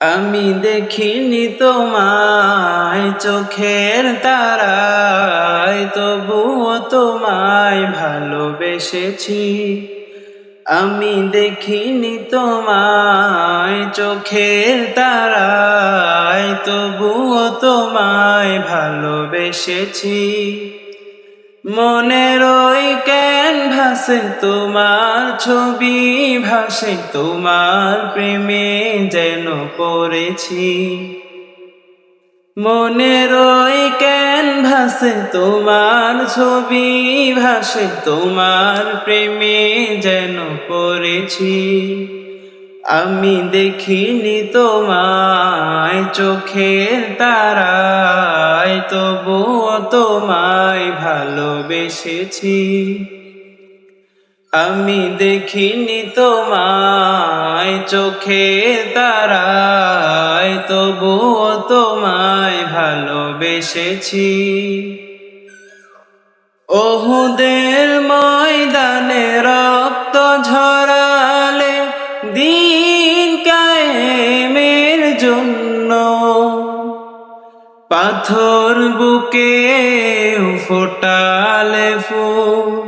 আমি দেখিনি তোমায় চোখের তারায়, তবুও তোমায় ভালোবেসেছি। আমি দেখিনি তোমায় চোখের তারায়, তবুও তোমায় ভালোবেসেছি। মনের ওই ক্যানভাসে তোমার ছবি, ভাসে তোমার প্রেমে যেন পড়েছি। মনের ওই ক্যানভাসে তোমার ছবি, ভাসে তোমার প্রেমে যেন পড়েছি। আমি দেখিনি তোমায় চোখের তারায়, তবুও তোমায় ভালোবেসেছি। আমি দেখিনি তোমায়, চোখে তারায়, তবুও তোমায় ভালোবেসেছি। ওহুদের ময়দানে রক্ত ঝরালে দিন কায়েমের জন্য। পাথর বুকে ফোটালে ফুল।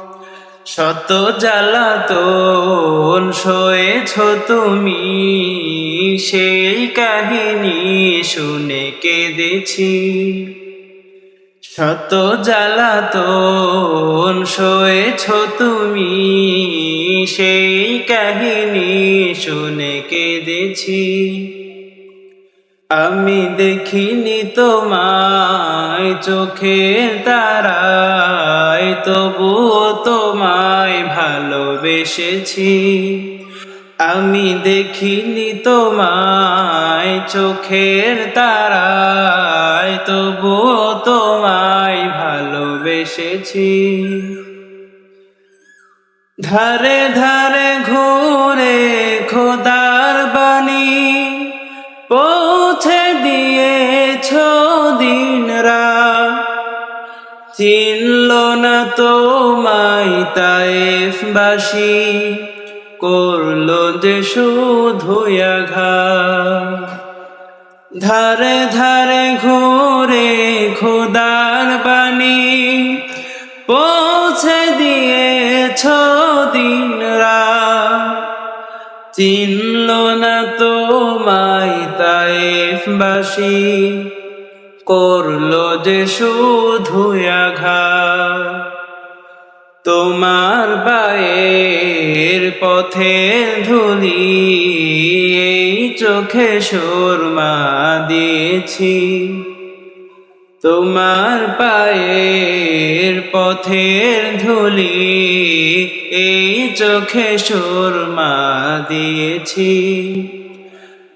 শত জ্বালাতন সয়েছ তুমি, সেই কাহিনী শুনে কেঁদেছি। শত জ্বালাতন সয়েছ তুমি, সেই কাহিনী শুনে কেঁদেছি। আমি দেখিনি তোমায় চোখে তারায় তোমায় ভালোবেসেছি আমি দেখিনি তোমায় চোখের তারায়, তবুও তোমায় ভালোবেসেছি। ধারে ধারে ঘুরে খোদার বাণী পৌঁছে দিয়েছ দিন চিনল না তোমায় তাইফবাসী করল যে শুধু আঘাত। ধারে ধারে ঘুরে খোদার বাণী পৌঁছে দিয়েছ দিন চিনল না তোমায় তাইফবাসী করল যে শুধু আঘাত। তোমার বায়ের পথে ধুলি, এই চোখে সুরমা দিয়েছি। তোমার পায়ের পথের ধুলি, এই চোখে সুরমা দিয়েছি।